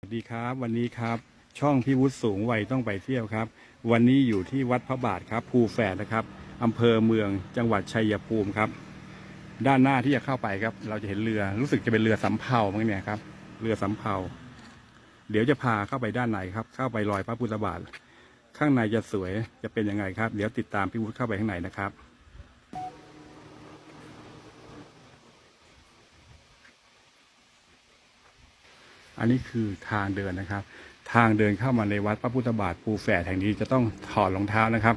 สวัสดีครับวันนี้ครับช่องพี่วุฒิสูงวัยต้องไปเที่ยวครับ วันนี้อยู่ที่วัดพระบาทครับ ภูแฝดนะครับอำเภอเมืองจังหวัดชัยภูมิครับ ด้านหน้าที่จะเข้าไปครับ เราจะเห็นเรือรู้สึกจะเป็นเรือสำเภามั้งเนี่ยครับเรือสำเภา เดี๋ยวจะพาเข้าไปด้านในครับ เข้าไปรอยพระพุทธบาท ข้างในจะสวยจะเป็นยังไงครับ เดี๋ยวติดตามพี่วุฒิเข้าไปข้างในนะครับ อันนี้คือทางเดินนะครับ ทางเดินเข้ามาในวัดพระพุทธบาทภูแฝดแห่งนี้จะต้องถอดรองเท้านะครับ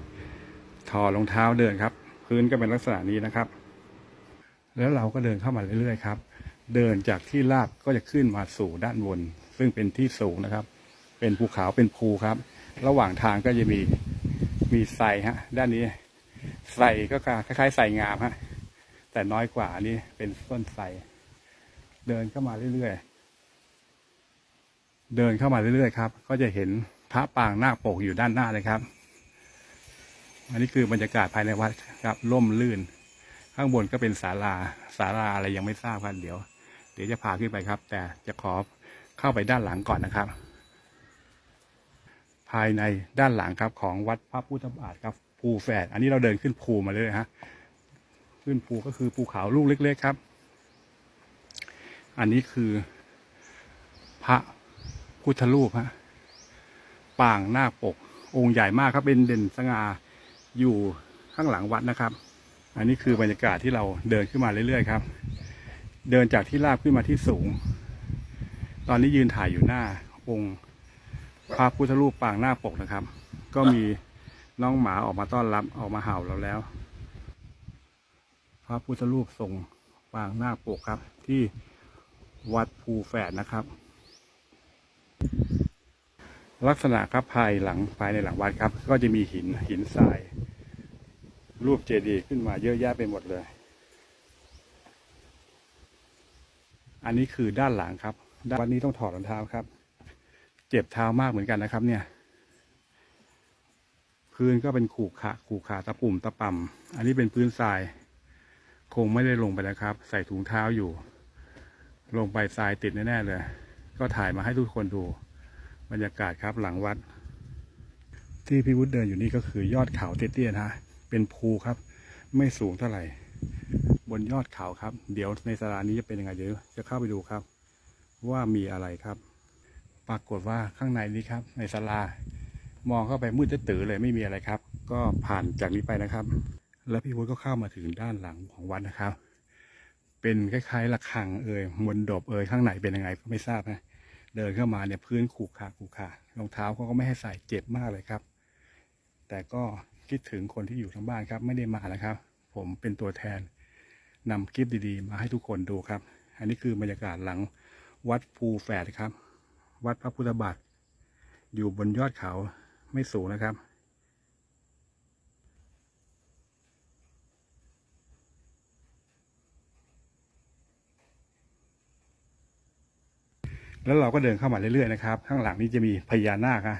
ถอดรองเท้าเดินครับ พื้นก็เป็นลักษณะนี้นะครับ แล้วเราก็เดินเข้ามาเรื่อยๆครับ เดินจากที่ลาดก็จะขึ้นมาสู่ด้านบน ซึ่งเป็นที่สูงนะครับ เป็นภูเขาเป็นภูครับ ระหว่างทางก็จะมีมีไทรฮะ ด้านนี้ไทรก็คล้ายๆไทรงามฮะแต่น้อยกว่านนี้เป็นต้นไทรเดินเข้ามาเรื่อยๆ เดินเข้ามาเรื่อยๆครับ ก็จะเห็นพระปางนาคปกอยู่ด้านหน้าเลยครับ อันนี้คือบรรยากาศภายในวัดครับร่มรื่น ข้างบนก็เป็นศาลาศาลาอะไรยังไม่ทราบครับเดี๋ยว เดี๋ยวจะพาขึ้นไปครับ แต่จะขอเข้าไปด้านหลังก่อนนะครับ ภายในด้านหลังครับของวัดพระพุทธบาทครับภูแฝดอันนี้เราเดินขึ้นภูมาเลยฮะขึ้นภูก็คือภูเขาลูกเล็ก ๆ ครับ อันนี้คือพระ พุทธรูปฮะปางหน้าคปก องค์ใหญ่มากครับเป็นเด่นสง่าอยู่ข้างหลังวัดนะครับ อันนี้คือบรรยากาศที่เราเดินขึ้นมาเรื่อยๆครับ เดินจากที่ราบขึ้นมาที่สูง ตอนนี้ยืนถ่ายอยู่หน้า องค์พระพุทธรูปปางหน้าปกนะครับ ก็มีน้องหมาออกมาต้อนรับออกมาเห่าเราแล้ว พระพุทธรูปทรงปางหน้าปกครับ ที่วัดภูแฝดนะครับ ลักษณะครับภายหลังภายในหลังวัดครับ ก็จะมีหินหินทราย รูปเจดีย์ขึ้นมาเยอะแยะไปหมดเลย อันนี้คือด้านหลังครับด้านวันนี้ต้องถอดรองเท้าครับ เจ็บเท้ามากเหมือนกันนะครับ เนี่ย พื้นก็เป็นขูขะขูขาตะปุ่มตะป่ำอันนี้เป็นพื้นทราย คงไม่ได้ลงไปนะครับ ใส่ถุงเท้าอยู่ ลงไปทรายติดแน่ๆเลย ก็ถ่ายมาให้ทุกคนดู บรรยากาศครับหลังวัด ที่พี่วุฒิเดินอยู่นี่ก็คือยอดเขาเตี้ยๆนะฮะเป็นภูครับ ไม่สูงเท่าไหร่ บนยอดเขาครับ เดี๋ยวในสารานี้จะเป็นยังไงเดี๋ยวจะเข้าไปดูครับ ว่ามีอะไรครับ ปรากฏว่าข้างในนี้ครับ ในศาลามองเข้าไปมืดตื้อๆเลยไม่มีอะไรครับ ก็ผ่านจากนี้ไปนะครับ แล้วพี่วุฒิก็เข้ามาถึงด้านหลังของวัดนะครับ เป็นคล้ายๆระฆังเอ่ยมนดบเอ่ยข้างในเป็นยังไงไม่ทราบนะ เดินเข้ามาเนี่ยพื้นขูขระขูขระรองเท้าเขาก็ไม่ให้ใส่เจ็บมากเลยครับ แต่ก็คิดถึงคนที่อยู่ทั้งบ้านครับ ไม่ได้มาแล้วครับ ผมเป็นตัวแทนนำคลิปดีๆ มาให้ทุกคนดูครับ อันนี้คือบรรยากาศหลังวัดภูแฝดครับ วัดพระพุทธบาทอยู่บนยอดเขาไม่สูงนะครับ แล้วเราก็เดินเข้ามาเรื่อยๆนะครับ ข้างหลังนี้จะมีพญานาคครับ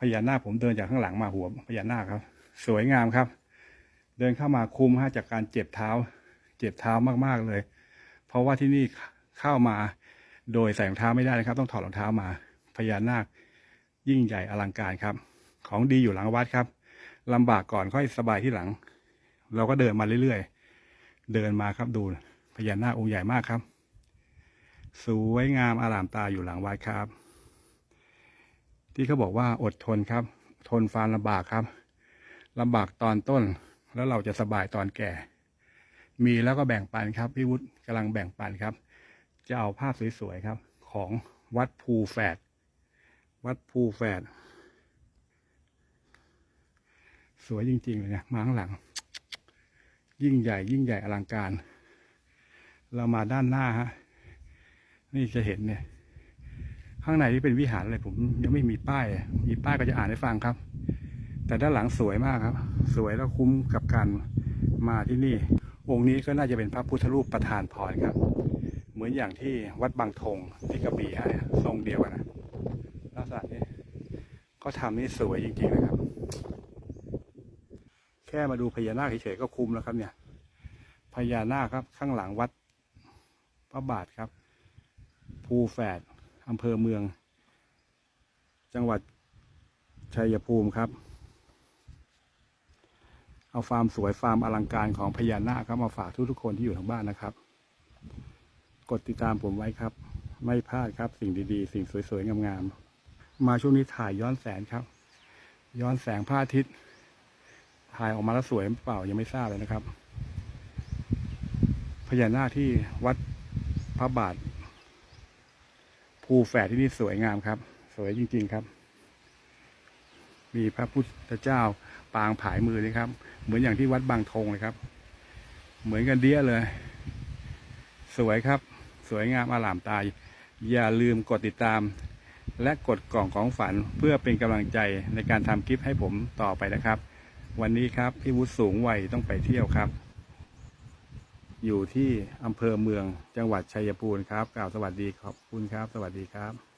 พญานาคผมเดินจากข้างหลังมาหัวพญานาคครับ สวยงามครับ เดินเข้ามาคุ้มฮะจากการเจ็บเท้า เจ็บเท้ามากๆเลย เพราะว่าที่นี่เข้ามาโดยใส่รองเท้าไม่ได้นะครับ ต้องถอดรองเท้ามาพญานาค ยิ่งใหญ่อลังการครับ ของดีอยู่หลังวัดครับลำบากก่อนค่อยสบายที่หลัง เราก็เดินมาเรื่อยๆ เดินมาครับดูพญานาคองค์ใหญ่มากครับ สวยงามอารามตาอยู่หลังวัดครับ ที่เขาบอกว่าอดทนครับ ทนฟานลำบากครับลำบากตอนต้น แล้วเราจะสบายตอนแก่ มีแล้วก็แบ่งปันครับพี่วุฒิกำลังแบ่งปันครับ จะเอาภาพสวยๆครับ ของวัดภูแฝดวัดภูแฝดสวยจริง ๆ เลยนะมาข้างหลัง ยิ่งใหญ่ ยิ่งใหญ่อลังการ เรามาด้านหน้าฮะ นี่จะเห็นเนี่ย ข้างในที่เป็นวิหารเลยผมยังไม่มีป้าย มีป้ายก็จะอ่านให้ฟังครับ แต่ด้านหลังสวยมากครับ สวยแล้วคุ้มกับการมาที่นี่ องค์นี้ก็น่าจะเป็นพระพุทธรูปประธานพรครับ เหมือนอย่างที่วัดบางทงที่กระบี่ฮะทรงเดียวกันนะลักษณะนี้ก็ทำนี่สวยจริงๆนะครับ แค่มาดูพญานาคเฉยๆก็คุ้มแล้วครับเนี่ยพญานาคครับข้างหลังวัดพระบาทครับ ภูแฝดอำเภอเมือง จังหวัดชัยภูมิครับ เอาฟาร์มสวยฟาร์มอลังการของพญานาคครับมาฝากทุกๆคนที่อยู่ทางบ้านนะครับ กดติดตามผมไว้ครับ ไม่พลาดครับสิ่งดีๆ สิ่งสวยๆงามๆมาช่วงนี้ถ่ายย้อนแสงครับ ย้อนแสงพระอาทิตย์ถ่ายออกมาแล้วสวยหรือเปล่ายังไม่ทราบเลยนะครับพญานาคที่วัดพระบาท ภูแฝดที่นี่สวยงามครับ สวยจริง ๆครับ มีพระพุทธเจ้าปางผายมือเลยครับ เหมือนอย่างที่วัดบางทงเลยครับ เหมือนกันเดี้ยเลย สวยครับ สวยงามอลามตาย อย่าลืมกดติดตาม และกดกล่องของฝันเพื่อเป็นกำลังใจในการทำคลิปให้ผมต่อไปนะครับ วันนี้ครับพี่วุฒิสูงวัยต้องไปเที่ยวครับ อยู่ที่อำเภอเมืองจังหวัดชัยภูมิครับกล่าวสวัสดีขอบคุณครับ สวัสดีครับ